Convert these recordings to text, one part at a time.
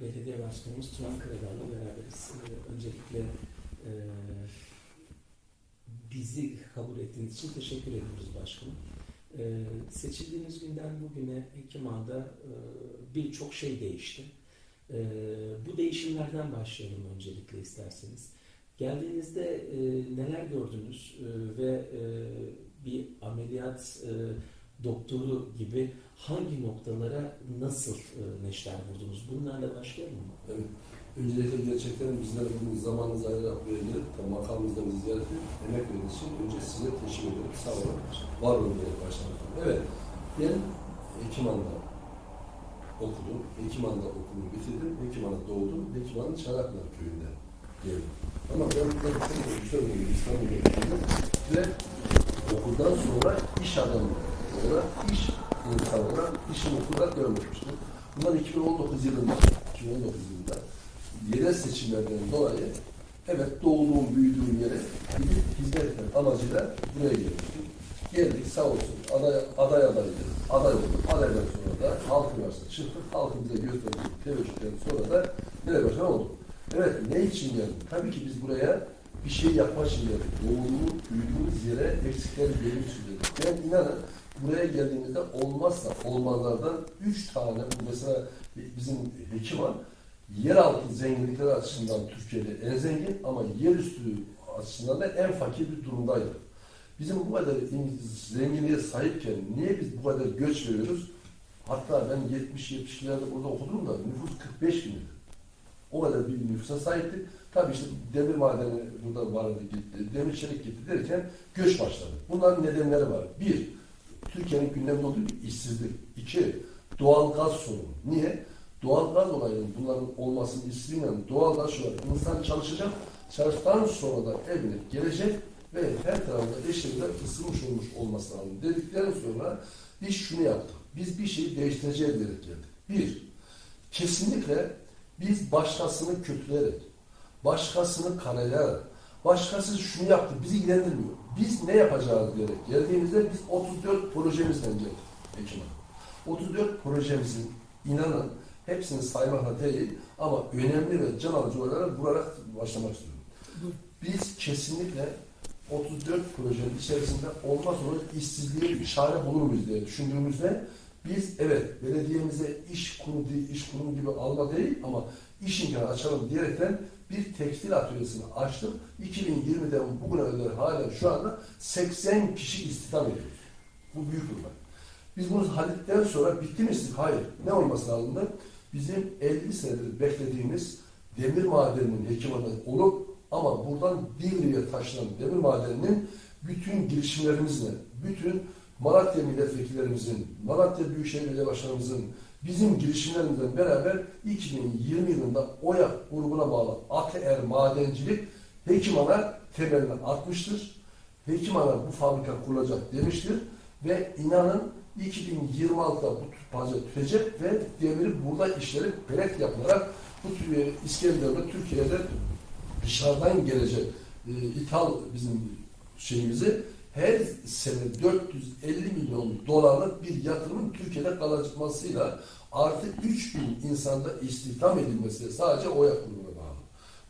Belediye Başkanımız Turan Karadar'la beraberiz. Ee, Öncelikle e, bizi kabul ettiğiniz için teşekkür ediyoruz başkanım. Ee, Seçildiğiniz günden bugüne Hekimağ'da e, birçok şey değişti. Ee, Bu değişimlerden başlayalım öncelikle isterseniz. Geldiğinizde e, neler gördünüz E, ve e, bir ameliyat e, doktoru gibi hangi noktalara nasıl e, neşter vurdunuz? Bunlarla başlayalım mı? Öncelikle gerçekten bizler bugün zamanınızı ayırarak buraya gelip makamımızda bizi emek verdiğiniz için önce size teşekkür ederim. Sağ olun. Var olun diye başlamak. Evet. Ben Hekiman'da okudum. Hekiman'da okulumu bitirdim. Hekiman'da doğdum. Hekiman'ın Çanaklar köyünde geldim. Ama ben burada çok güzel bir İstanbul'da okudum. Ve okuldan sonra iş adamı olarak, iş insanı olarak işimi okularak devam etmiştim. Bunlar 2019 yılında, 2019 yılında yerel seçimlerden dolayı evet doğduğum, büyüdüğüm yere gidip hizmet etmek amacıyla buraya gelmiştim. Geldik sağ olsun aday, aday adaydı. Aday olduk. Adaydan sonra da halk üniversitesi çıktık. Halkımıza gösterdik teveccühten sonra da belediye başkanı olduk. Evet ne için geldik? Tabii ki biz buraya bir şey yapmak için geldik. Doğduğumuz, büyüdüğümüz yere eksikleri için geldik. Ben inanın buraya geldiğimizde olmazsa olmazlardan üç tane bu mesela bizim Hekiman yeraltı zenginlikleri açısından Türkiye'de en zengin ama yerüstü açısından da en fakir bir durumdaydı. Bizim bu kadar zenginliğe sahipken niye biz bu kadar göç veriyoruz? Hatta ben 70-70'lerde burada okudum da nüfus 45 bindi. O kadar bir nüfusa sahiptik. Tabii işte demir madeni burada vardı gitti, demir çelik gitti derken göç başladı. Bunların nedenleri var. Bir, Türkiye'nin gündeminde olduğu bir işsizlik. İki, doğal gaz sorunu. Niye? Doğal gaz olayının bunların olmasının isteğiyle doğal gaz şu var. İnsan çalışacak, çalıştıktan sonra da evine gelecek ve her tarafta eşyalar ısınmış olmuş olması lazım. Dedikten sonra biz şunu yaptık. Biz bir şeyi değiştireceğiz dedik. Bir, kesinlikle biz başkasını kötüleyerek, başkasını kanayarak, başkası şunu yaptı, bizi ilgilendirmiyor. Biz ne yapacağız diyerek geldiğimizde biz 34 projemizden geldik Ekim'e. 34 projemizin inanın hepsini saymakla değil ama önemli ve can alıcı olarak vurarak başlamak istiyorum. Biz kesinlikle 34 projenin içerisinde olmaz olur işsizliğe bir çare bulur muyuz diye düşündüğümüzde biz evet belediyemize iş kurumu, iş kurumu gibi alma değil ama iş imkanı açalım diyerekten bir tekstil atölyesini açtık. 2020'den bugüne kadar hala şu anda 80 kişi istihdam ediyoruz. Bu büyük olay. Biz bunu hallettikten sonra bitti mi istihdam? Hayır. Ne olması lazımdı? Bizim 50 senedir beklediğimiz demir madeninin hekimada olup ama buradan Divri'ye taşınan demir madeninin bütün girişimlerimizle, bütün Malatya milletvekillerimizin, Malatya Büyükşehir Belediye Başkanımızın, bizim girişimlerimizle beraber 2020 yılında OYA grubuna bağlı ATR Madencilik Hekiman'a temelini atmıştır. Hekiman'a bu fabrika kurulacak demiştir ve inanın 2026'da bu proje tütecek ve demiri burada işlenip pelet yapılarak bu İskenderun'da Türkiye'de dışarıdan gelecek e, ithal bizim şeyimizi her sene 450 milyon dolarlık bir yatırımın Türkiye'de kalacakmasıyla artı 3000 insanda istihdam edilmesi sadece o kurumuna bağlı.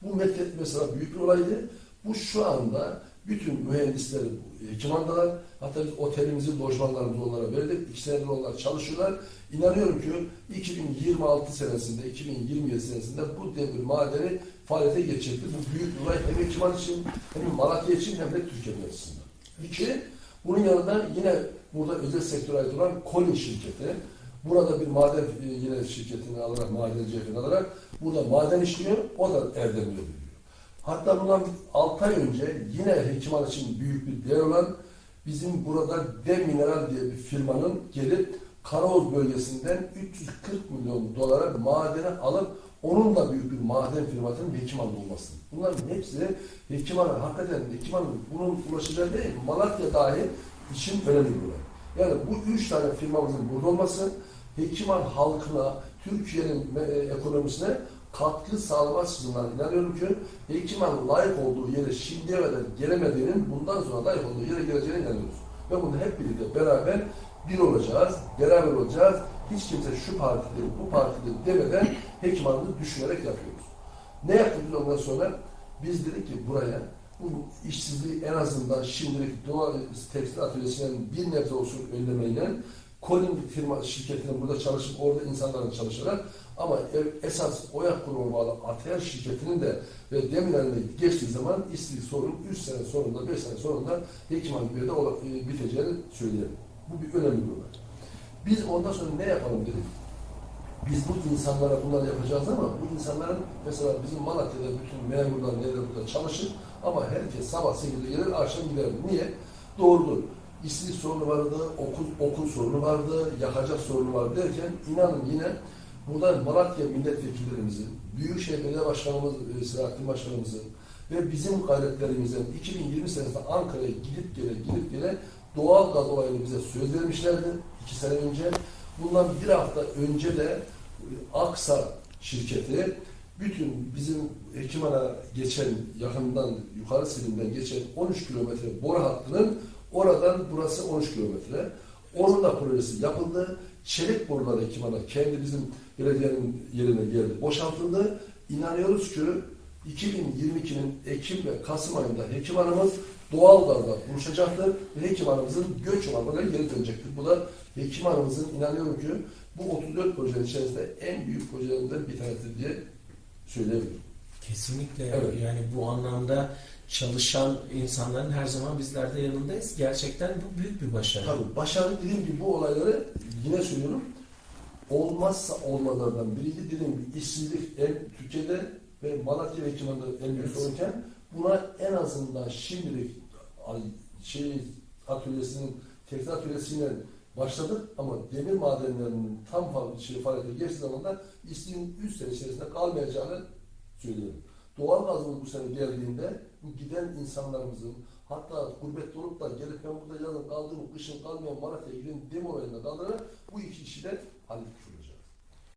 Bu mesela büyük bir olaydı. Bu şu anda bütün mühendisleri hekimandalar. Hatta biz otelimizin lojmanlarımızı onlara verdik. İki senedir onlar çalışıyorlar. İnanıyorum ki 2026 senesinde, 2027 senesinde bu demir madeni faaliyete geçecektir. Bu büyük olay hem hekiman için, hem Malatya için hem de Türkiye'nin açısından. İki, bunun yanında yine burada özel sektöre ait olan Colin şirketi, burada bir maden e, yine şirketini alarak, madenci yakın alarak burada maden işliyor, o da Erdem'de biliyor. Hatta bundan 6 ay önce yine Hekiman için büyük bir değer olan bizim burada Dem Mineral diye bir firmanın gelip Karaoz bölgesinden 340 milyon dolara madeni alıp onun da büyük bir maden firmasının Hekiman olması. Bunların hepsi Hekiman'a hakikaten Hekiman'ın bunun ulaşacağı değil, Malatya dahil için önemli bir olay. Yani bu üç tane firmamızın burada olması Hekiman halkına, Türkiye'nin e, ekonomisine katkı sağlamak açısından inanıyorum ki Hekiman layık olduğu yere şimdiye kadar gelemediğinin bundan sonra layık olduğu yere geleceğine inanıyoruz. Ve bunu hep birlikte beraber bir olacağız, beraber olacağız. Hiç kimse şu partidir, bu partidir demeden hekim hanımı düşünerek yapıyoruz. Ne yaptık biz ondan sonra? Biz dedik ki buraya bu işsizliği en azından şimdilik Doğa Tekstil Atölyesi'nin bir nebze olsun önlemeyle Colin firma şirketinin burada çalışıp orada insanların çalışarak ama esas OYAK kurulu bağlı ATR şirketinin de ve demirlerinde geçtiği zaman işsizlik sorunu 3 sene sonunda 5 sene sonunda hekim hanımı de e, biteceğini söyleyelim. Bu bir önemli bir olay. Biz ondan sonra ne yapalım dedik. Biz bu insanlara bunları yapacağız ama bu insanların mesela bizim Malatya'da bütün memurlar neler burada çalışır ama herkes sabah 8'de gelir akşam gider. Niye? Doğrudur. İşsizlik sorunu vardı, okul, okul sorunu vardı, yakacak sorunu vardı derken inanın yine burada Malatya milletvekillerimizin, Büyükşehir Belediye Başkanımız, e, Selahattin Başkanımızın ve bizim gayretlerimizin 2020 senesinde Ankara'ya gidip gele, gidip gele doğal gaz olayını bize söz vermişlerdi iki sene önce. Bundan bir hafta önce de e, Aksa şirketi bütün bizim Hekimhan'a geçen yakından yukarı Silim'den geçen 13 kilometre boru hattının oradan burası 13 kilometre. Onun da projesi yapıldı. Çelik borular Hekimhan'a kendi bizim belediyenin yerine geldi. Boşaltıldı. İnanıyoruz ki 2022'nin Ekim ve Kasım ayında Hekim Hanım'ın doğal gazla buluşacaktır ve Hekim Hanım'ızın göç olanlara geri dönecektir. Bu da Hekim Hanım'ızın inanıyorum ki bu 34 projenin içerisinde en büyük projelerinden bir tanesi diye söyleyebilirim. Kesinlikle Evet. yani bu anlamda çalışan insanların her zaman bizler de yanındayız. Gerçekten bu büyük bir başarı. Tabii başarı dediğim gibi bu olayları yine söylüyorum olmazsa olmazlardan biriydi dediğim gibi işsizlik en Türkiye'de ve Malatya ve Hekimhan'da en büyük Evet. sorunken buna en azından şimdilik şey atölyesinin tekstil atölyesiyle başladık ama demir madenlerinin tam şey, faaliyete geçtiği zaman da işsizliğin 3 sene içerisinde kalmayacağını söylüyorum. Doğal gazımız bu sene geldiğinde bu giden insanlarımızın hatta gurbette olup da gelip ben burada yazın kaldığım, kışın kalmayan Malatya'ya giden dem olayında kalarak bu iki işi de halletmiş.